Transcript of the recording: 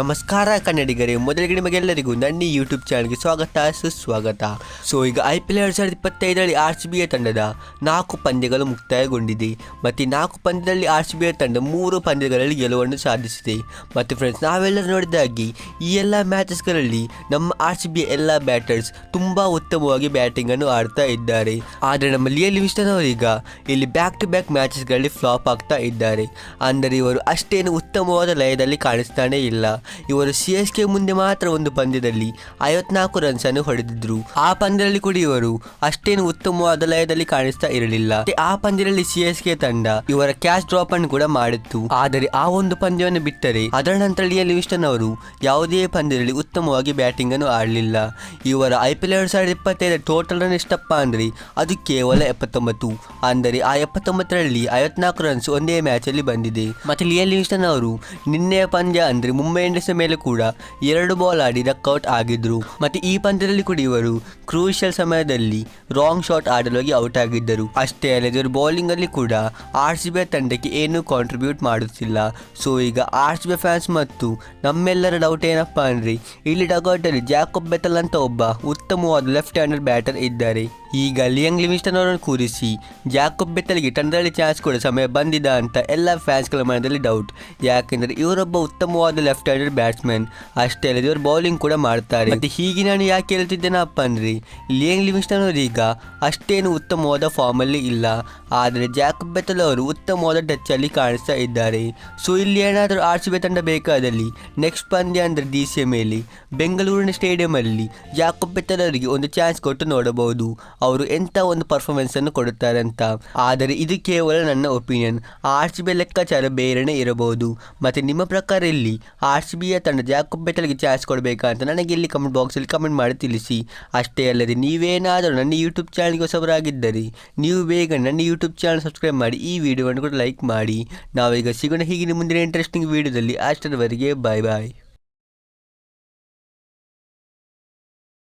ನಮಸ್ಕಾರ ಕನ್ನಡಿಗರೇ, ಮೊದಲಿಗೆ ನಿಮಗೆಲ್ಲರಿಗೂ ನನ್ನ ಯೂಟ್ಯೂಬ್ ಚಾನಲ್ಗೆ ಸ್ವಾಗತ, ಸುಸ್ವಾಗತ. ಸೊ ಈಗ ಐ ಪಿ ಎಲ್ ಎರಡು ಸಾವಿರದ ಇಪ್ಪತ್ತೈದರಲ್ಲಿ ಆರ್ ಸಿ ಬಿ ಎ ತಂಡದ ನಾಲ್ಕು ಪಂದ್ಯಗಳು ಮುಕ್ತಾಯಗೊಂಡಿದೆ. ಮತ್ತು ನಾಲ್ಕು ಪಂದ್ಯದಲ್ಲಿ ಆರ್ ಸಿ ಬಿ ಎ ತಂಡ ಮೂರು ಪಂದ್ಯಗಳಲ್ಲಿ ಗೆಲುವನ್ನು ಸಾಧಿಸಿದೆ. ಮತ್ತು ಫ್ರೆಂಡ್ಸ್ ನಾವೆಲ್ಲರೂ ನೋಡಿದಾಗಿ ಈ ಎಲ್ಲ ಮ್ಯಾಚಸ್ಗಳಲ್ಲಿ ನಮ್ಮ ಆರ್ ಸಿ ಬಿ ಎಲ್ಲ ಬ್ಯಾಟರ್ಸ್ ತುಂಬ ಉತ್ತಮವಾಗಿ ಬ್ಯಾಟಿಂಗನ್ನು ಆಡ್ತಾ ಇದ್ದಾರೆ. ಆದರೆ ನಮ್ಮ ಲಿಯಲ್ ಲಿವಿಸ್ಟನ್ ಅವರೀಗ ಇಲ್ಲಿ ಬ್ಯಾಕ್ ಟು ಬ್ಯಾಕ್ ಮ್ಯಾಚಸ್ಗಳಲ್ಲಿ ಫ್ಲಾಪ್ ಆಗ್ತಾ ಇದ್ದಾರೆ. ಅಂದರೆ ಇವರು ಅಷ್ಟೇನು ಉತ್ತಮವಾದ ಲಯದಲ್ಲಿ ಕಾಣಿಸ್ತಾನೆ ಇಲ್ಲ. ಇವರು ಸಿ ಎಸ್ ಕೆ ಮುಂದೆ ಮಾತ್ರ ಒಂದು ಪಂದ್ಯದಲ್ಲಿ ಐವತ್ನಾಲ್ಕು ರನ್ಸ್ ಅನ್ನು ಹೊಡೆದಿದ್ರು. ಆ ಪಂದ್ಯದಲ್ಲಿ ಕೂಡ ಇವರು ಅಷ್ಟೇನು ಉತ್ತಮವಾದ ಲಯದಲ್ಲಿ ಕಾಣಿಸ್ತಾ ಇರಲಿಲ್ಲ. ಆ ಪಂದ್ಯದಲ್ಲಿ ಸಿ ಎಸ್ ಕೆ ತಂಡ ಇವರ ಕ್ಯಾಚ್ ಡ್ರಾಪ್ ಅನ್ನು ಕೂಡ ಮಾಡಿತ್ತು. ಆದರೆ ಆ ಒಂದು ಪಂದ್ಯವನ್ನು ಬಿಟ್ಟರೆ ಅದರ ನಂತರ ಲಿಯಲ್ ಲಿವಿಸ್ಟನ್ ಅವರು ಯಾವುದೇ ಪಂದ್ಯದಲ್ಲಿ ಉತ್ತಮವಾಗಿ ಬ್ಯಾಟಿಂಗ್ ಅನ್ನು ಆಡಲಿಲ್ಲ. ಇವರ ಐ ಪಿ ಎಲ್ ಎರಡು ಸಾವಿರದ ಇಪ್ಪತ್ತೈದರ ಟೋಟಲ್ ರನ್ ಎಷ್ಟಪ್ಪ ಅಂದ್ರೆ ಅದು ಕೇವಲ ಎಪ್ಪತ್ತೊಂಬತ್ತು. ಅಂದರೆ ಆ ಎಪ್ಪತ್ತೊಂಬತ್ತರಲ್ಲಿ ಐವತ್ನಾಲ್ಕು ರನ್ಸ್ ಒಂದೇ ಮ್ಯಾಚಲ್ಲಿ ಬಂದಿದೆ. ಮತ್ತೆ ಲಿಯಲ್ ಲಿವಿಸ್ಟನ್ ಅವರು ನಿನ್ನೆಯ ಪಂದ್ಯ ಅಂದ್ರೆ ಮುಂಬೈ ಇಂಡಿಯನ್ಸ್ ಮೇಲೆ ಕೂಡ ಎರಡು ಬಾಲ್ ಆಡಿ ಡಕ್ಔಟ್ ಆಗಿದ್ರು. ಮತ್ತೆ ಈ ಪಂದ್ಯದಲ್ಲಿ ಕೂಡ ಇವರು ಕ್ರೂಷಿಯಲ್ ಸಮಯದಲ್ಲಿ ರಾಂಗ್ ಶಾಟ್ ಆಡಲು ಹೋಗಿ ಔಟ್ ಆಗಿದ್ದರು. ಅಷ್ಟೇ ಅಲ್ಲದೆ ಇವರು ಬೌಲಿಂಗ್ ಅಲ್ಲಿ ಕೂಡ ಆರ್ ಸಿ ಬಿ ತಂಡಕ್ಕೆ ಏನೂ ಕಾಂಟ್ರಿಬ್ಯೂಟ್ ಮಾಡುತ್ತಿಲ್ಲ. ಸೊ ಈಗ ಆರ್ ಸಿ ಬಿ ಫ್ಯಾನ್ಸ್ ಮತ್ತು ನಮ್ಮೆಲ್ಲರ ಡೌಟ್ ಏನಪ್ಪ ಅಂದ್ರೆ, ಇಲ್ಲಿ ಡಗೌಟ್ ಅಲ್ಲಿ ಜಾಕೋಬ್ ಬೆಟಲ್ ಅಂತ ಒಬ್ಬ ಉತ್ತಮವಾದ ಲೆಫ್ಟ್ ಹ್ಯಾಂಡರ್ ಬ್ಯಾಟರ್ ಇದ್ದಾರೆ. ಈಗ ಲಿಯಂಗ್ ಲಿವಿಸ್ಟನ್ ಅವರನ್ನು ಕೂರಿಸಿ ಜಾಕೋಬ್ ಬೆತ್ತಲಿಗೆ ತಂಡದಲ್ಲಿ ಚಾನ್ಸ್ ಕೊಡೋ ಸಮಯ ಬಂದಿದ ಅಂತ ಎಲ್ಲ ಫ್ಯಾನ್ಸ್ಗಳ ಮನದಲ್ಲಿ ಡೌಟ್ ಯಾಕೆಂದರೆ ಇವರೊಬ್ಬ ಉತ್ತಮವಾದ ಲೆಫ್ಟ್ ಹ್ಯಾಂಡರ್ ಬ್ಯಾಟ್ಸ್ಮನ್ ಅಷ್ಟೇ ಅಲ್ಲದೆ ಇವರು ಬೌಲಿಂಗ್ ಕೂಡ ಮಾಡ್ತಾರೆ. ಮತ್ತು ಹೀಗೆ ನಾನು ಯಾಕೆ ಹೇಳ್ತಿದ್ದೇನಪ್ಪ ಅಂದ್ರೆ, ಲಿಯಂಗ್ ಲಿವಿಸ್ಟನ್ ಅವರೀಗ ಅಷ್ಟೇನು ಉತ್ತಮವಾದ ಫಾರ್ಮಲ್ಲಿ ಇಲ್ಲ. ಆದರೆ ಜಾಕೋಬ್ ಬೆತ್ತಲ್ ಅವರು ಉತ್ತಮವಾದ ಟಚ್ ಅಲ್ಲಿ ಕಾಣಿಸ್ತಾ ಇದ್ದಾರೆ. ಸೊ ಇಲ್ಲಿ ಏನಾದರೂ ಆರ್ ಸಿ ಬಿ ತಂಡ ಬೇಕಾದಲ್ಲಿ ನೆಕ್ಸ್ಟ್ ಪಂದ್ಯ ಅಂದರೆ ಡಿ ಸಿ ಮೇಲೆ ಬೆಂಗಳೂರಿನ ಸ್ಟೇಡಿಯಂಲ್ಲಿ ಜಾಕೋಬ್ ಬೆತ್ತಲ್ ಅವರಿಗೆ ಒಂದು ಚಾನ್ಸ್ ಕೊಟ್ಟು ನೋಡಬಹುದು. ಅವರು ಎಂಥ ಒಂದು ಪರ್ಫಾರ್ಮೆನ್ಸ್ ಅನ್ನು ಕೊಡುತ್ತಾರೆ ಅಂತ. ಆದರೆ ಇದು ಕೇವಲ ನನ್ನ ಒಪಿನಿಯನ್ ಆರ್ ಸಿ ಬಿ ಲೆಕ್ಕಾಚಾರ ಬೇರೆನೇ ಇರಬಹುದು. ಮತ್ತು ನಿಮ್ಮ ಪ್ರಕಾರ ಇಲ್ಲಿ ಆರ್ ಸಿ ಬಿಯ ತಂಡ ಜಾಕೋಬ್ ಬೆಟಲ್ಗೆ ಚಾನ್ಸ್ ಕೊಡಬೇಕಾ ಅಂತ ನನಗೆ ಇಲ್ಲಿ ಕಮೆಂಟ್ ಬಾಕ್ಸಲ್ಲಿ ಕಮೆಂಟ್ ಮಾಡಿ ತಿಳಿಸಿ. ಅಷ್ಟೇ ಅಲ್ಲದೆ ನೀವೇನಾದರೂ ನನ್ನ ಯೂಟ್ಯೂಬ್ ಚಾನಲ್ಗೆ ಹೊಸಬರಾಗಿದ್ದರೆ ನೀವು ಬೇಗ ನನ್ನ ಯೂಟ್ಯೂಬ್ ಚಾನಲ್ ಸಬ್ಸ್ಕ್ರೈಬ್ ಮಾಡಿ ಈ ವಿಡಿಯೋವನ್ನು ಕೂಡ ಲೈಕ್ ಮಾಡಿ. ನಾವೀಗ ಸಿಗೋಣ ಹೀಗಿನ ಮುಂದಿನ ಇಂಟ್ರೆಸ್ಟಿಂಗ್ ವಿಡಿಯೋದಲ್ಲಿ ಅಷ್ಟರವರೆಗೆ ಬಾಯ್ ಬಾಯ್